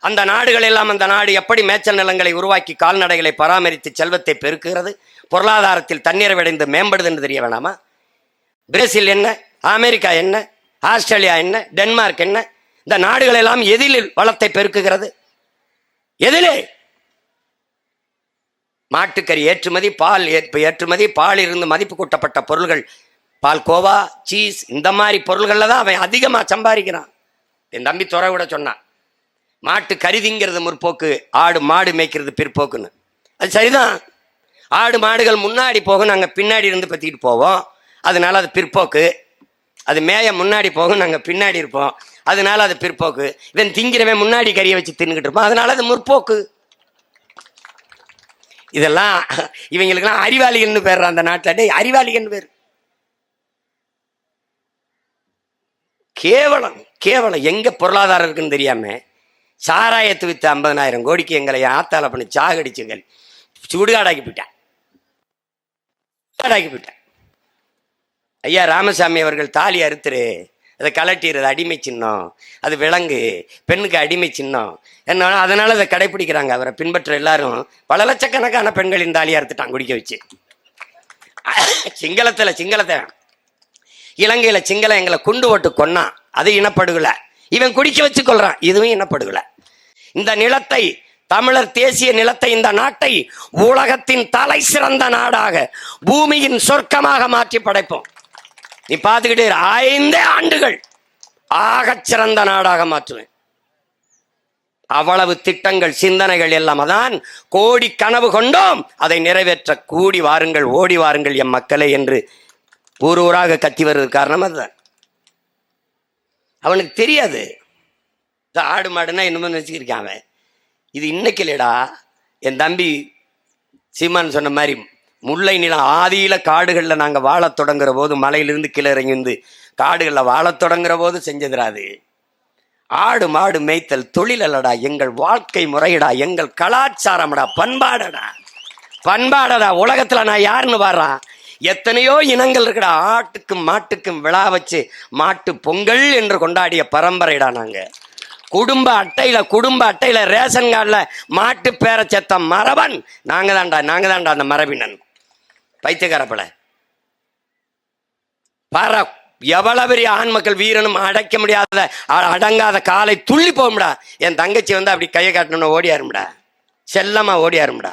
அந்த நாடுகள் எல்லாம் அந்த நாடு எப்படி மேய்ச்சல் நிலங்களை உருவாக்கி கால்நடைகளை பராமரித்து செல்வத்தை பெருக்குகிறது? பொருளாதாரத்தில் தண்ணீரவடைந்து மேம்படுது என்று தெரிய வேணாமா? பிரேசில் என்ன? அமெரிக்கா என்ன? ஆஸ்திரேலியா என்ன? டென்மார்க் என்ன? இந்த நாடுகள் எல்லாம் எதில் வளத்தை பெருக்குகிறது? எதிலே? மாட்டுக்கறி ஏற்றுமதி பால் ஏற்ப- ஏற்றுமதி பால் இருந்து மதிப்பு கூட்டப்பட்ட பொருள்கள் பால் கோவா சீஸ் இந்த மாதிரி பொருள்களில் தான் அவன் அதிகமாக சம்பாதிக்கிறான். என் தம்பி துறை விட சொன்னான். மாட்டு கருதிங்கிறது முற்போக்கு ஆடு மாடு மேய்க்கிறது பிற்போக்குன்னு. அது சரிதான். ஆடு மாடுகள் முன்னாடி போகும் நாங்கள் பின்னாடி இருந்து பற்றிக்கிட்டு போவோம். அதனால அது பிற்போக்கு. அது மேய முன்னாடி போகும் நாங்கள் பின்னாடி இருப்போம். அதனால அது பிற்போக்கு. இவன் திங்கிறவன் முன்னாடி கறியை வச்சு தின்னுக்கிட்டு இருப்பான். அதனால அது முற்போக்கு. இதெல்லாம் இவங்களுக்கெல்லாம் அறிவாளிகள்னு பேர் அந்த நாட்டில். அறிவாளிகள்னு பேர். கேவலம் கேவலம். எங்க பொருளாதாரம் இருக்குன்னு தெரியாம சாராயத்து வித்து ஐம்பதனாயிரம் கோடிக்கு எங்களை ஆத்தால பண்ணி சாகடிச்சுங்கள். சுடுகாடாக்கி போயிட்டான். சுடுகாடாக்கி போயிட்டான். ஐயா ராமசாமி அவர்கள் தாலி அறுத்துரு அதை கலட்டிடுறது அடிமை சின்னம் அது விலங்கு பெண்ணுக்கு அடிமை சின்னம். என்ன அதனால அதை கடைபிடிக்கிறாங்க அவரை. பின்பற்ற எல்லாரும் பல லட்சக்கணக்கான பெண்களின் தாலி அறுத்துட்டான் குடிக்க வச்சு. சிங்களத்துல சிங்களத்தை. இலங்கையில சிங்களம் எங்களை குண்டு ஓட்டு கொன்னான். அது இனப்படுகலை. இவன் குடிக்க வச்சு கொள்றான் இதுவும் இனப்படுகொலை இந்த நிலத்தை தமிழர் தேசிய நிலத்தை இந்த நாட்டை உலகத்தின் தலை சிறந்த நாடாக பூமியின் சொர்க்கமாக மாற்றி படைப்போம். நீ பார்த்துக்கிட்டு ஐந்தே ஆண்டுகள் ஆகச் சிறந்த நாடாக மாற்றுவேன். அவ்வளவு திட்டங்கள் சிந்தனைகள் எல்லாம் அதான் கோடி கனவு கொண்டோம். அதை நிறைவேற்ற கூடி வாருங்கள் ஓடி வாருங்கள் எம் மக்களே என்று ஊர் ஊராக கத்தி வருவது காரணம் அதுதான். அவனுக்கு தெரியாது. இந்த ஆடு மாடுன்னா என்னமோ வச்சுக்கிருக்கான் அவன். இது இன்னைக்கு இல்லைடா. என் தம்பி சீமான் சொன்ன மாதிரி முல்லை நிலம் ஆதியில காடுகளில் நாங்கள் வாழத் தொடங்குற போது மலையிலிருந்து கீழே இறங்கி வந்து காடுகளில் வாழத் தொடங்குற போது செஞ்சதுராது ஆடு மாடு மேய்த்தல் தொழில் அல்லடா. எங்கள் வாழ்க்கை முறையடா. எங்கள் கலாச்சாரம்டா. பண்பாடடா. பண்பாடடா. உலகத்தில் நான் யாருன்னு வர்றான் எத்தனையோ இனங்கள் இருக்குடா. ஆட்டுக்கும் மாட்டுக்கும் விழா வச்சு மாட்டு பொங்கல் என்று கொண்டாடிய பரம்பரைடா நாங்க. குடும்ப அட்டையில குடும்ப அட்டையில ரேஷன் கார்டில் மாட்டு பேர செத்த மரபன் நாங்க தான்டா நாங்க தான்டா அந்த மரபினன். பைத்தியக்காரப்பட பார எவ்வளவு பெரிய ஆண் மக்கள் வீரனும் அடைக்க முடியாத அடங்காத காலை துள்ளி போகும்டா. என் தங்கச்சி வந்து அப்படி கையை காட்டணும்னு ஓடியாரும்டா. செல்லமா ஓடியாரும்டா.